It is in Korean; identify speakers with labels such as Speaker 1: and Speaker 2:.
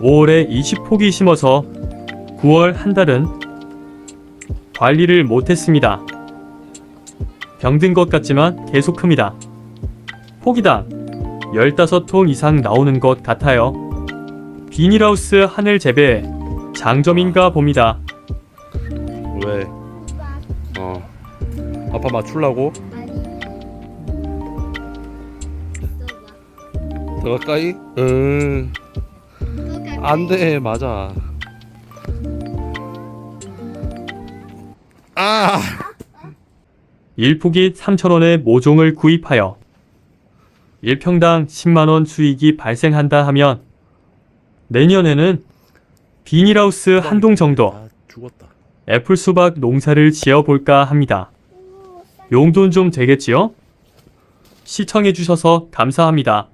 Speaker 1: 5월에 20포기 심어서 9월 한 달은 관리를 못했습니다. 병든 것 같지만 계속 큽니다. 포기당 15통 이상 나오는 것 같아요. 비닐하우스 하늘 재배 장점인가 봅니다.
Speaker 2: 왜? 어. 아빠 맞출라고? 더 가까이? 응. 안 돼, 맞아. 아!
Speaker 1: 1포기 3,000원의 모종을 구입하여 1평당 10만원 수익이 발생한다 하면 내년에는 비닐하우스 한 동 정도
Speaker 2: 아, 죽었다.
Speaker 1: 애플 수박 농사를 지어볼까 합니다. 용돈 좀 되겠지요? 시청해주셔서 감사합니다.